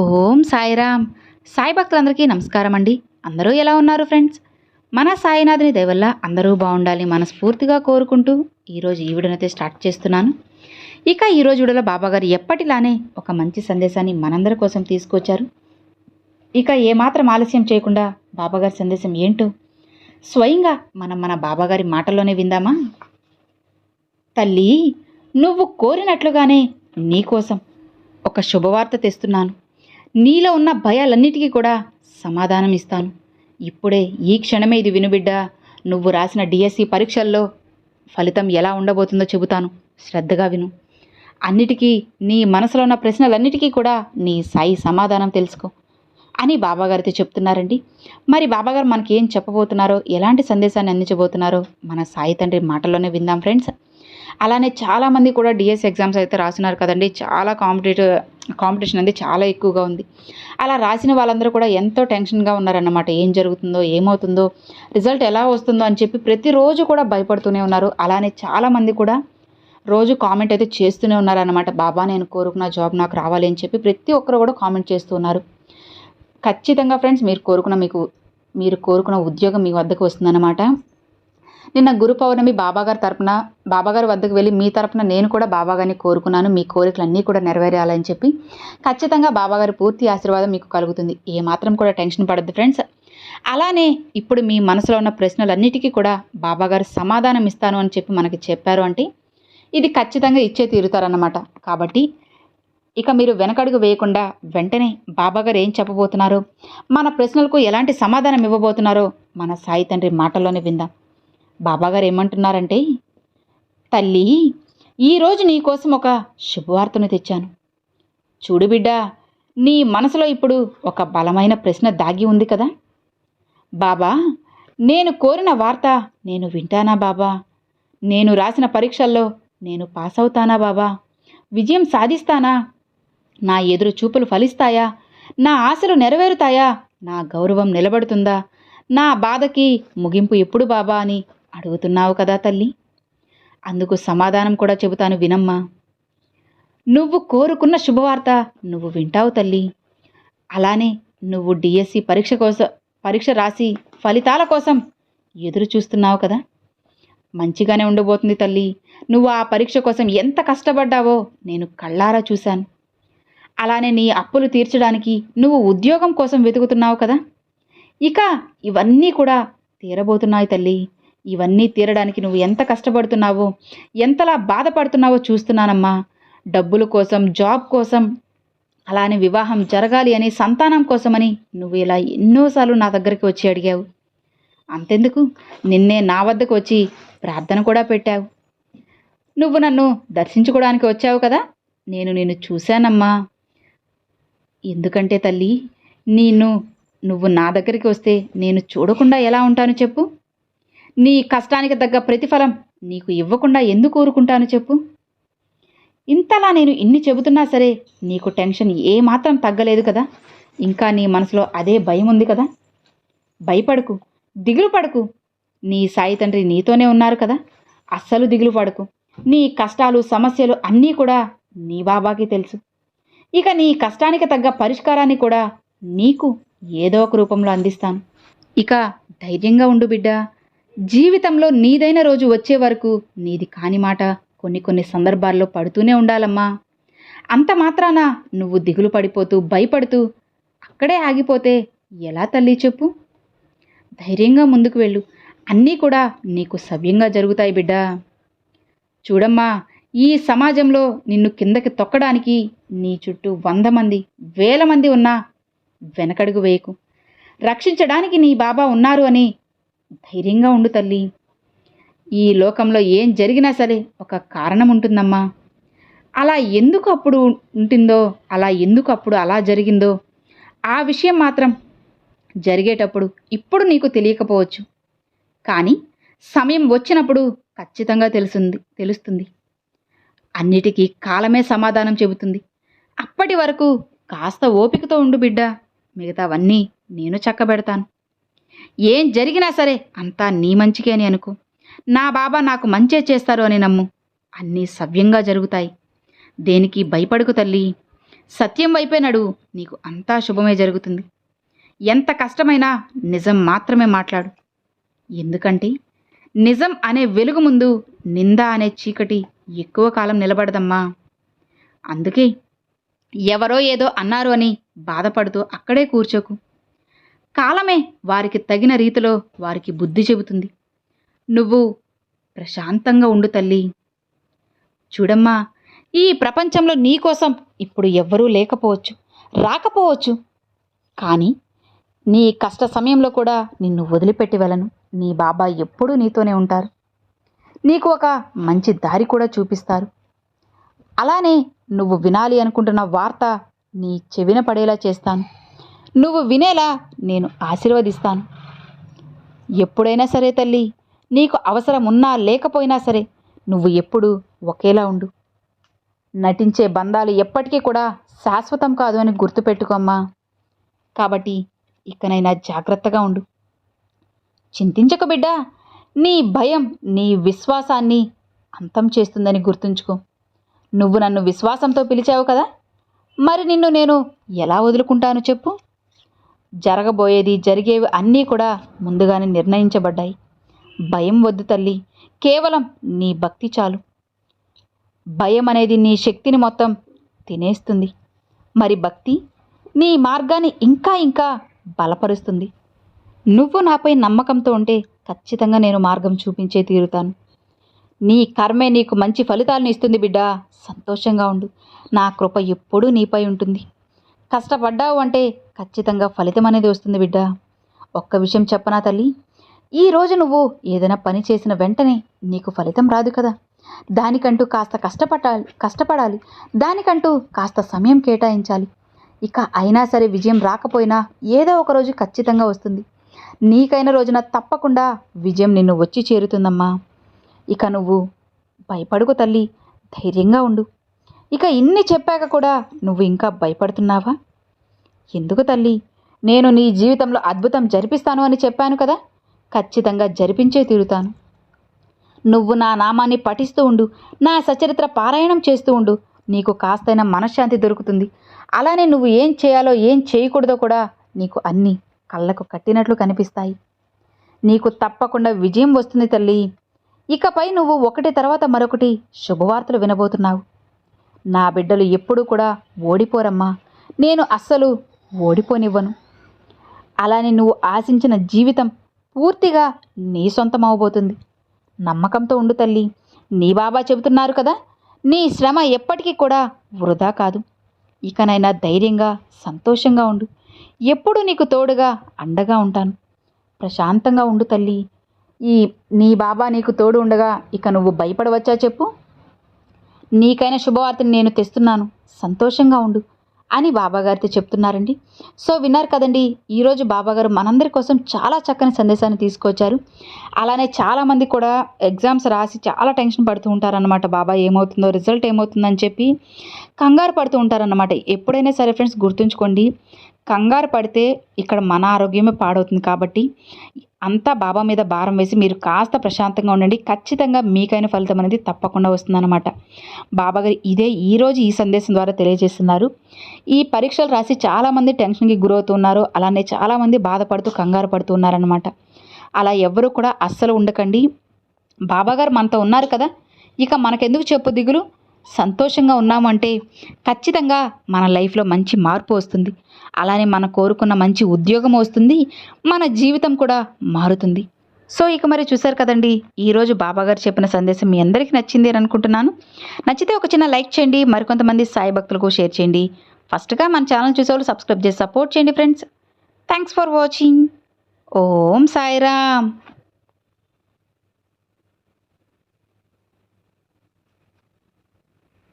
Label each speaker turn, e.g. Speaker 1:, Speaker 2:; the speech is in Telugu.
Speaker 1: ఓం సాయిరామ్. సాయి భక్తులందరికీ నమస్కారం అండి. అందరూ ఎలా ఉన్నారు ఫ్రెండ్స్? మన సాయినాథుని దయవల్ల అందరూ బాగుండాలి మనస్ఫూర్తిగా కోరుకుంటూ ఈరోజు ఈ వీడియోనైతే స్టార్ట్ చేస్తున్నాను. ఇక ఈరోజు వీడియోలో బాబాగారు ఎప్పటిలానే ఒక మంచి సందేశాన్ని మనందరి కోసం తీసుకొచ్చారు. ఇక ఏమాత్రం ఆలస్యం చేయకుండా బాబాగారి సందేశం ఏంటో స్వయంగా మనం మన బాబాగారి మాటల్లోనే విందామా? తల్లి నువ్వు కోరినట్లుగానే నీకోసం ఒక శుభవార్త తెస్తున్నాను. నీలో ఉన్న భయాలన్నిటికీ కూడా సమాధానం ఇస్తాను ఇప్పుడే ఈ క్షణమే ఇది వినుబిడ్డా నువ్వు రాసిన డిఎస్సి పరీక్షల్లో ఫలితం ఎలా ఉండబోతుందో చెబుతాను. శ్రద్ధగా విను. అన్నిటికీ నీ మనసులో ఉన్న ప్రశ్నలన్నిటికీ కూడా నీ సాయి సమాధానం తెలుసుకో అని బాబాగారితో చెప్తున్నారండి. మరి బాబాగారు మనకి ఏం చెప్పబోతున్నారో ఎలాంటి సందేశాన్ని అందించబోతున్నారో మన సాయి తండ్రి మాటల్లోనే విందాం ఫ్రెండ్స్. అలానే చాలామంది కూడా డిఎస్ ఎగ్జామ్స్ అయితే రాస్తున్నారు కదండి. చాలా కాంపిటేటివ్ కాంపిటీషన్ అనేది చాలా ఎక్కువగా ఉంది. అలా రాసిన వాళ్ళందరూ కూడా ఎంతో టెన్షన్గా ఉన్నారన్నమాట. ఏం జరుగుతుందో ఏమవుతుందో రిజల్ట్ ఎలా వస్తుందో అని చెప్పి ప్రతిరోజు కూడా భయపడుతూనే ఉన్నారు. అలానే చాలామంది కూడా రోజు కామెంట్ అయితే చేస్తూనే ఉన్నారన్నమాట. బాబా నేను కోరుకున్న జాబ్ నాకు రావాలి అని చెప్పి ప్రతి ఒక్కరు కూడా కామెంట్ చేస్తూ ఉన్నారు. ఖచ్చితంగా ఫ్రెండ్స్ మీరు కోరుకున్న మీకు మీరు కోరుకున్న ఉద్యోగం మీ వద్దకు వస్తుందన్నమాట. నిన్న గురు పౌర్ణమి బాబాగారి తరపున బాబాగారి వద్దకు వెళ్ళి మీ తరపున నేను కూడా బాబాగారిని కోరుకున్నాను. మీ కోరికలన్నీ కూడా నెరవేరాలని చెప్పి ఖచ్చితంగా బాబాగారి పూర్తి ఆశీర్వాదం మీకు కలుగుతుంది. ఏమాత్రం కూడా టెన్షన్ పడద్దు ఫ్రెండ్స్. అలానే ఇప్పుడు మీ మనసులో ఉన్న ప్రశ్నలన్నిటికీ కూడా బాబాగారు సమాధానం ఇస్తాను అని చెప్పి మనకి చెప్పారు అంటే ఇది ఖచ్చితంగా ఇచ్చే తీరుతారన్నమాట. కాబట్టి ఇక మీరు వెనకడుగు వేయకుండా వెంటనే బాబాగారు ఏం చెప్పబోతున్నారు? మన ప్రశ్నలకు ఎలాంటి సమాధానం ఇవ్వబోతున్నారో మన సాయి తండ్రి మాటల్లోనే విందాం. బాబాగారు ఏమంటున్నారంటే తల్లి ఈరోజు నీకోసం ఒక శుభవార్తను తెచ్చాను. చూడు బిడ్డ నీ మనసులో ఇప్పుడు ఒక బలమైన ప్రశ్న దాగి ఉంది కదా. బాబా నేను కోరిన వార్త నేను వింటానా బాబా? నేను రాసిన పరీక్షల్లో నేను పాస్ అవుతానా బాబా? విజయం సాధిస్తానా? నా ఎదురు చూపులు ఫలిస్తాయా? నా ఆశలు నెరవేరుతాయా? నా గౌరవం నిలబడుతుందా? నా బాధకి ముగింపు ఎప్పుడు బాబా అని అడుగుతున్నావు కదా తల్లి. అందుకు సమాధానం కూడా చెబుతాను వినమ్మా. నువ్వు కోరుకున్న శుభవార్త నువ్వు వింటావు తల్లి. అలానే నువ్వు డిఎస్సి పరీక్ష కోసం పరీక్ష రాసి ఫలితాల కోసం ఎదురు చూస్తున్నావు కదా. మంచిగానే ఉండబోతుంది తల్లి. నువ్వు ఆ పరీక్ష కోసం ఎంత కష్టపడ్డావో నేను కళ్ళారా చూశాను. అలానే నీ అప్పులు తీర్చడానికి నువ్వు ఉద్యోగం కోసం వెతుకుతున్నావు కదా. ఇక ఇవన్నీ కూడా తీరబోతున్నాయి తల్లి. ఇవన్నీ తీరడానికి నువ్వు ఎంత కష్టపడుతున్నావో? ఎంతలా బాధపడుతున్నావో చూస్తున్నానమ్మా. డబ్బుల కోసం జాబ్ కోసం అలానే వివాహం జరగాలి అని సంతానం కోసమని నువ్వు ఇలా ఎన్నోసార్లు నా దగ్గరికి వచ్చి అడిగావు. అంతెందుకు? నిన్నే నా వద్దకు వచ్చి ప్రార్థన కూడా పెట్టావు. నువ్వు నన్ను దర్శించుకోవడానికి వచ్చావు కదా? నేను నిన్ను చూశానమ్మా. ఎందుకంటే తల్లి నేను నువ్వు నా దగ్గరికి వస్తే నేను చూడకుండా ఎలా ఉంటాను చెప్పు? నీ కష్టానికి తగ్గ ప్రతిఫలం నీకు ఇవ్వకుండా ఎందుకు ఊరుకుంటాను చెప్పు? ఇంతలా నేను ఇన్ని చెబుతున్నా సరే నీకు టెన్షన్ ఏమాత్రం తగ్గలేదు కదా? ఇంకా నీ మనసులో అదే భయం ఉంది కదా? భయపడకు దిగులు పడకు. నీ సాయి తండ్రి నీతోనే ఉన్నారు కదా? అస్సలు దిగులు పడకు. నీ కష్టాలు సమస్యలు అన్నీ కూడా నీ బాబాకి తెలుసు. ఇక నీ కష్టానికి తగ్గ పరిష్కారాన్ని కూడా నీకు ఏదో ఒక రూపంలో అందిస్తాను. ఇక ధైర్యంగా ఉండు బిడ్డ. జీవితంలో నీదైన రోజు వచ్చే వరకు నీది కాని మాట కొన్ని కొన్ని సందర్భాల్లో పడుతూనే ఉండాలమ్మా. అంత మాత్రాన నువ్వు దిగులు పడిపోతూ భయపడుతూ అక్కడే ఆగిపోతే ఎలా తల్లి చెప్పు? ధైర్యంగా ముందుకు వెళ్ళు. అన్నీ కూడా నీకు సవ్యంగా జరుగుతాయి బిడ్డా. చూడమ్మా ఈ సమాజంలో నిన్ను కిందకి తొక్కడానికి నీ చుట్టూ వంద మంది వేల మంది ఉన్నా వెనకడుగు వేయకు. రక్షించడానికి నీ బాబా ఉన్నారు అని ధైర్యంగా ఉండు తల్లి. ఈ లోకంలో ఏం జరిగినా సరే ఒక కారణం ఉంటుందమ్మా. అలా ఎందుకు అప్పుడు ఉంటుందో అలా ఎందుకు అప్పుడు అలా జరిగిందో ఆ విషయం మాత్రం జరిగేటప్పుడు ఇప్పుడు నీకు తెలియకపోవచ్చు. కానీ సమయం వచ్చినప్పుడు ఖచ్చితంగా తెలుస్తుంది తెలుస్తుంది. అన్నిటికీ కాలమే సమాధానం చెబుతుంది. అప్పటి వరకు కాస్త ఓపికతో ఉండు బిడ్డ. మిగతావన్నీ నేను చక్కబెడతాను. ఏం జరిగినా సరే అంతా నీ మంచికే అని అనుకో. నా బాబా నాకు మంచే చేస్తారు అని నమ్ము. అన్నీ సవ్యంగా జరుగుతాయి. దేనికి భయపడుకు తల్లి. సత్యం వైపే నీకు అంతా శుభమే జరుగుతుంది. ఎంత కష్టమైనా నిజం మాత్రమే మాట్లాడు. ఎందుకంటే నిజం అనే వెలుగు ముందు నింద అనే చీకటి ఎక్కువ కాలం నిలబడదమ్మా. అందుకే ఎవరో ఏదో అన్నారు అని బాధపడుతూ అక్కడే కూర్చోకు. కాలమే వారికి తగిన రీతిలో వారికి బుద్ధి చెబుతుంది. నువ్వు ప్రశాంతంగా ఉండు తల్లి. చూడమ్మా ఈ ప్రపంచంలో నీ కోసం ఇప్పుడు ఎవ్వరూ లేకపోవచ్చు రాకపోవచ్చు. కానీ నీ కష్ట సమయంలో కూడా నిన్ను వదిలిపెట్టి వెళ్ళను. నీ బాబా ఎప్పుడూ నీతోనే ఉంటారు. నీకు ఒక మంచి దారి కూడా చూపిస్తారు. అలానే నువ్వు వినాలి అనుకుంటున్న వార్త నీ చెవిన పడేలా చేస్తాను. నువ్వు వినేలా నేను ఆశీర్వదిస్తాను. ఎప్పుడైనా సరే తల్లి నీకు అవసరం ఉన్నా లేకపోయినా సరే నువ్వు ఎప్పుడు ఒకేలా ఉండు. నటించే బంధాలు ఎప్పటికీ కూడా శాశ్వతం కాదు అని గుర్తుపెట్టుకోమ్మా కాబట్టి ఇకనైనా జాగ్రత్తగా ఉండు. చింతించకు బిడ్డ నీ భయం నీ విశ్వాసాన్ని అంతం చేస్తుందని గుర్తుంచుకో. నువ్వు నన్ను విశ్వాసంతో పిలిచావు కదా మరి నిన్ను నేను ఎలా వదులుకుంటాను చెప్పు? జరగబోయేది జరిగేవి అన్నీ కూడా ముందుగానే నిర్ణయించబడ్డాయి. భయం వద్దు తల్లి కేవలం నీ భక్తి చాలు. భయం అనేది నీ శక్తిని మొత్తం తినేస్తుంది. మరి భక్తి నీ మార్గాన్ని ఇంకా ఇంకా బలపరుస్తుంది. నువ్వు నాపై నమ్మకంతో ఉంటే ఖచ్చితంగా నేను మార్గం చూపించే తీరుతాను. నీ కర్మే నీకు మంచి ఫలితాలను ఇస్తుంది బిడ్డ. సంతోషంగా ఉండు. నా కృప ఎప్పుడూ నీపై ఉంటుంది. కష్టపడ్డావు అంటే ఖచ్చితంగా ఫలితం అనేది వస్తుంది బిడ్డ. ఒక్క విషయం చెప్పనా తల్లి? ఈరోజు నువ్వు ఏదైనా పని చేసిన వెంటనే నీకు ఫలితం రాదు కదా. దానికంటూ కాస్త కష్టపడాలి కష్టపడాలి. దానికంటూ కాస్త సమయం కేటాయించాలి. ఇక అయినా సరే విజయం రాకపోయినా ఏదో ఒక రోజు ఖచ్చితంగా వస్తుంది. నీకైన రోజున తప్పకుండా విజయం నిన్ను వచ్చి చేరుతుందమ్మా. ఇక నువ్వు భయపడుకు తల్లి. ధైర్యంగా ఉండు. ఇక ఇన్ని చెప్పాక కూడా నువ్వు ఇంకా భయపడుతున్నావా? ఎందుకు తల్లి? నేను నీ జీవితంలో అద్భుతం జరిపిస్తాను అని చెప్పాను కదా? ఖచ్చితంగా జరిపించే తీరుతాను. నువ్వు నా నామాన్ని పఠిస్తూ ఉండు నా సచరిత్ర పారాయణం చేస్తూ ఉండు నీకు కాస్తైనా మనశ్శాంతి దొరుకుతుంది. అలానే నువ్వు ఏం చేయాలో ఏం చేయకూడదో కూడా నీకు అన్నీ కళ్ళకు కట్టినట్లు కనిపిస్తాయి. నీకు తప్పకుండా విజయం వస్తుంది తల్లి. ఇకపై నువ్వు ఒకటి తర్వాత మరొకటి శుభవార్తలు వినబోతున్నావు. నా బిడ్డలు ఎప్పుడూ కూడా ఓడిపోరమ్మా. నేను అస్సలు ఓడిపోనివ్వను. అలానే నువ్వు ఆశించిన జీవితం పూర్తిగా నీ సొంతం అవబోతుంది. నమ్మకంతో ఉండు తల్లి. నీ బాబా చెబుతున్నారు కదా నీ శ్రమ ఎప్పటికీ కూడా వృధా కాదు. ఇకనైనా ధైర్యంగా సంతోషంగా ఉండు. ఎప్పుడు నీకు తోడుగా అండగా ఉంటాను. ప్రశాంతంగా ఉండు తల్లి. ఈ నీ బాబా నీకు తోడు ఉండగా ఇక నువ్వు భయపడవచ్చా చెప్పు? నీకైన శుభవార్తని నేను తెస్తున్నాను. సంతోషంగా ఉండు అని బాబాగారితో చెప్తున్నారండి. సో విన్నారు కదండి ఈరోజు బాబాగారు మనందరి కోసం చాలా చక్కని సందేశాన్ని తీసుకొచ్చారు. అలానే చాలామంది కూడా ఎగ్జామ్స్ రాసి చాలా టెన్షన్ పడుతూ ఉంటారనమాట బాబా ఏమవుతుందో రిజల్ట్ ఏమవుతుందని చెప్పి కంగారు పడుతూ ఉంటారనమాట ఎప్పుడైనా సరే ఫ్రెండ్స్ గుర్తుంచుకోండి. కంగారు పడితే ఇక్కడ మన ఆరోగ్యమే పాడవుతుంది కాబట్టి అంతా బాబా మీద భారం వేసి మీరు కాస్త ప్రశాంతంగా ఉండండి. ఖచ్చితంగా మీకైన ఫలితం అనేది తప్పకుండా వస్తుందన్నమాట. బాబా గారు ఇదే ఈరోజు ఈ సందేశం ద్వారా తెలియజేస్తున్నారు. ఈ పరీక్షలు రాసి చాలామంది టెన్షన్కి గురవుతున్నారు అలానే చాలామంది బాధపడుతూ కంగారు పడుతూ ఉన్నారనమాట అలా ఎవరు కూడా అస్సలు ఉండకండి. బాబాగారు మనతో ఉన్నారు కదా. ఇక మనకెందుకు చెప్పు దిగులు? సంతోషంగా ఉన్నామంటే ఖచ్చితంగా మన లైఫ్లో మంచి మార్పు వస్తుంది. అలానే మనం కోరుకున్న మంచి ఉద్యోగం వస్తుంది. మన జీవితం కూడా మారుతుంది. సో ఇక మరి చూసారు కదండి ఈరోజు బాబాగారు చెప్పిన సందేశం మీ అందరికీ నచ్చింది అని అనుకుంటున్నాను. నచ్చితే ఒక చిన్న లైక్ చేయండి మరికొంతమంది సాయి భక్తులకు షేర్ చేయండి. ఫస్ట్గా మన ఛానల్ చూసేవాళ్ళు సబ్స్క్రైబ్ చేసి సపోర్ట్ చేయండి friends. Thanks for watching. Om Sairam.